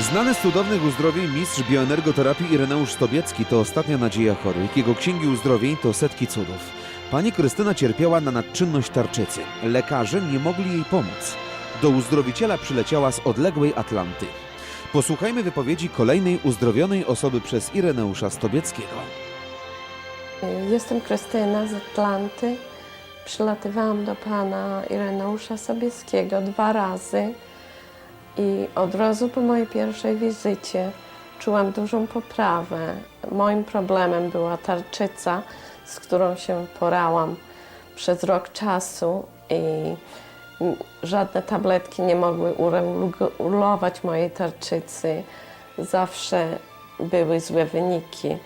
Znany z cudownych uzdrowień mistrz bioenergoterapii Ireneusz Stobiecki to ostatnia nadzieja chorych. Jego księgi uzdrowień to setki cudów. Pani Krystyna cierpiała na nadczynność tarczycy. Lekarze nie mogli jej pomóc. Do uzdrowiciela przyleciała z odległej Atlanty. Posłuchajmy wypowiedzi kolejnej uzdrowionej osoby przez Ireneusza Stobieckiego. Jestem Krystyna z Atlanty. Przylatywałam do pana Ireneusza Sobieskiego dwa razy i od razu po mojej pierwszej wizycie czułam dużą poprawę. Moim problemem była tarczyca, z którą się porałam przez rok czasu i żadne tabletki nie mogły uregulować mojej tarczycy. Zawsze były złe wyniki.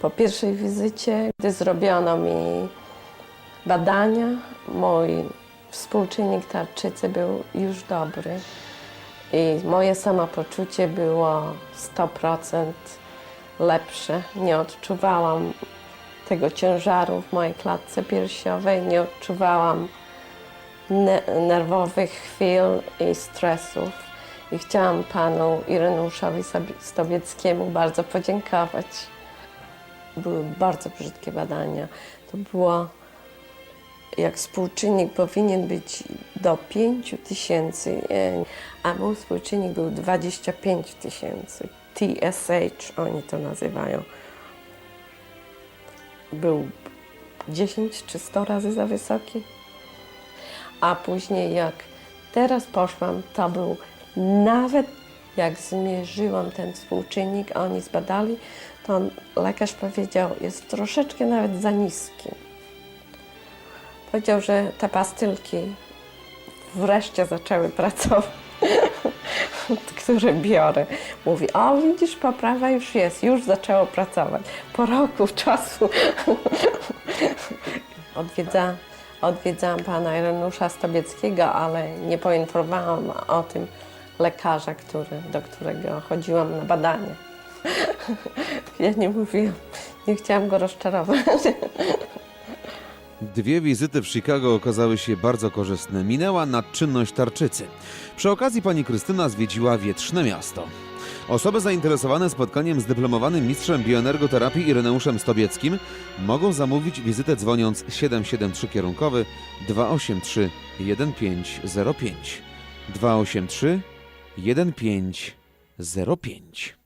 Po pierwszej wizycie, gdy zrobiono mi badania, mój współczynnik tarczycy był już dobry i moje samopoczucie było 100% lepsze. Nie odczuwałam tego ciężaru w mojej klatce piersiowej, nie odczuwałam ne- nerwowych chwil i stresów. I chciałam panu Ireneuszowi Stobieckiemu bardzo podziękować. Były bardzo brzydkie badania. To było, jak współczynnik powinien być do 5 tysięcy, a mój współczynnik był 25 tysięcy. TSH oni to nazywają. Był 10 czy 100 razy za wysoki. A później jak teraz poszłam, to był nawet jak zmierzyłam ten współczynnik, a oni zbadali, to lekarz powiedział, jest troszeczkę nawet za niski. Powiedział, że te pastylki wreszcie zaczęły pracować, które biorę. Mówi, o widzisz, poprawa już jest, już zaczęło pracować. Po roku czasu odwiedza, odwiedzałam pana Irenusza Stobieckiego, ale nie poinformowałam o tym lekarza, który, do którego chodziłam na badania. Ja nie mówiłam, nie chciałam go rozczarować. Dwie wizyty w Chicago okazały się bardzo korzystne. Minęła nadczynność tarczycy. Przy okazji pani Krystyna zwiedziła wietrzne miasto. Osoby zainteresowane spotkaniem z dyplomowanym mistrzem bioenergoterapii Ireneuszem Stobieckim mogą zamówić wizytę dzwoniąc 773 kierunkowy 283 1505 283 1505